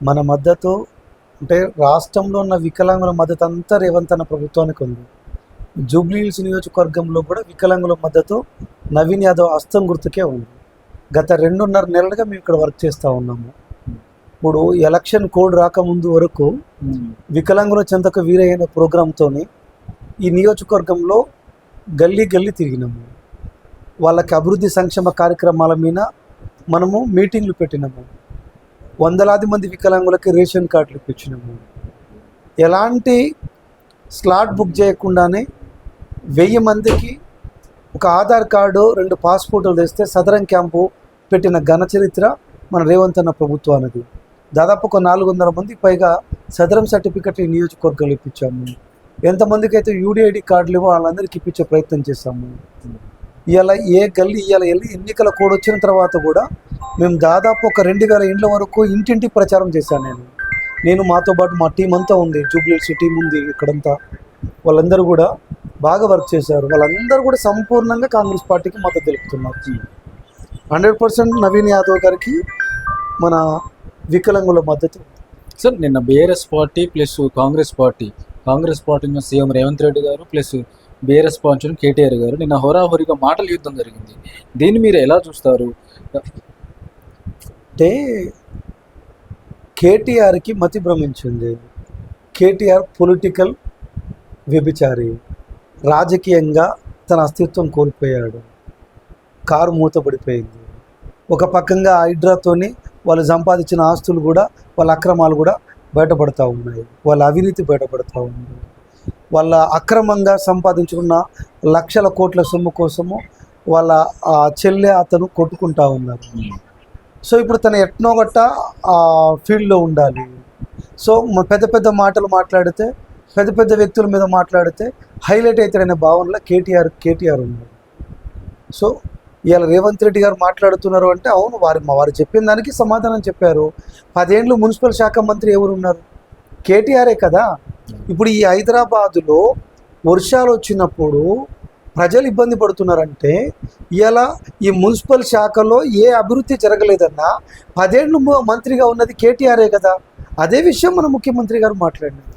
మన మద్దతు అంటే రాష్ట్రంలో ఉన్న వికలాంగుల మద్దతు అంతా రేవంత్ అన్న ప్రభుత్వానికి ఉంది. జూబ్లీహిల్స్ నియోజకవర్గంలో కూడా వికలాంగుల మద్దతు నవీన్ యాదవ్ హస్తం గుర్తుకే ఉంది. గత రెండున్నర నెలలుగా మేము ఇక్కడ వర్క్ చేస్తూ ఉన్నాము. ఇప్పుడు ఎలక్షన్ కోడ్ రాకముందు వరకు వికలాంగుల చెంతకు వీరైన ప్రోగ్రాంతో ఈ నియోజకవర్గంలో గల్లీ గల్లీ తిరిగినాము. వాళ్ళకి అభివృద్ధి సంక్షేమ కార్యక్రమాల మీద మనము మీటింగ్లు పెట్టినాము. వందలాది మంది వికలాంగులకి రేషన్ కార్డులు ఇప్పించినాము. ఎలాంటి స్లాట్ బుక్ చేయకుండానే వెయ్యి మందికి ఒక ఆధార్ కార్డు రెండు పాస్పోర్టులు తెస్తే సదరం క్యాంపు పెట్టిన ఘన చరిత్ర మన రేవంత్ అన్న ప్రభుత్వానికి దాదాపు ఒక నాలుగు వందల మంది పైగా సదరం సర్టిఫికెట్ ఈ నియోజకవర్గాలు ఇప్పించాము. ఎంతమందికి అయితే యూడిఐడి కార్డులు ఇవ్వ వాళ్ళందరికీ ఇప్పించే ప్రయత్నం చేశాము. ఇలా ఏ గల్లీ ఇలా వెళ్ళి ఎన్నికల కోడ్ వచ్చిన తర్వాత కూడా మేము దాదాపు ఒక రెండు వేల ఇండ్ల వరకు ఇంటింటి ప్రచారం చేశాను నేను. నేను మాతో పాటు మా టీం అంతా ఉంది జూబ్లీస్ టీం ఉంది ఇక్కడంతా. వాళ్ళందరూ కూడా బాగా వర్క్ చేశారు. వాళ్ళందరూ కూడా సంపూర్ణంగా కాంగ్రెస్ పార్టీకి మద్దతు తెలుపుతున్నారు. హండ్రెడ్ పర్సెంట్ నవీన్ యాదవ్ గారికి మన వికలాంగుల మద్దతు. సార్ నిన్న BRS party plus Congress party. Congress party CM Revanth Reddy గారు ప్లస్ బీఆర్ఎస్ పార్టీ కేటీఆర్ గారు నిన్న హోరాహోరీగా మాటల యుద్ధం జరిగింది. దీన్ని మీరు ఎలా చూస్తారు? అంటే కేటీఆర్కి మతి భ్రమించింది. కేటీఆర్ పొలిటికల్ వ్యభిచారి. రాజకీయంగా తన అస్తిత్వం కోల్పోయాడు. కారు మూతపడిపోయింది ఒక పక్కంగా హైడ్రాతోని వాళ్ళు సంపాదించిన ఆస్తులు కూడా వాళ్ళ అక్రమాలు కూడా బయటపడతా ఉన్నాయి. వాళ్ళ అవినీతి బయటపడతా ఉంది. వాళ్ళ అక్రమంగా సంపాదించుకున్న లక్షల కోట్ల సొమ్ము కోసము వాళ్ళ ఆ చెల్లె అతను కొట్టుకుంటా ఉన్నారు. సో ఇప్పుడు తను ఎట్నో గట్ట ఆ ఫీల్డ్లో ఉండాలి. సో పెద్ద పెద్ద మాటలు మాట్లాడితే పెద్ద పెద్ద వ్యక్తుల మీద మాట్లాడితే హైలైట్ అవుతాడనే భావనలో కేటీఆర్ కేటీఆర్ ఉన్నారు. సో ఇవాళ రేవంత్ రెడ్డి గారు మాట్లాడుతున్నారు అంటే అవును వారి వారు చెప్పిన దానికి సమాధానం చెప్పారు. పదేండ్లు మున్సిపల్ శాఖ మంత్రి ఎవరు ఉన్నారు కేటీఆరే కదా. ఇప్పుడు ఈ హైదరాబాదులో వర్షాలు వచ్చినప్పుడు ప్రజలు ఇబ్బంది పడుతున్నారంటే ఇలా ఈ మున్సిపల్ శాఖలో ఏ అభివృద్ధి జరగలేదన్నా పదేళ్ళు మంత్రిగా ఉన్నది కేటీఆరే కదా. అదే విషయం మన ముఖ్యమంత్రి గారు మాట్లాడినారు.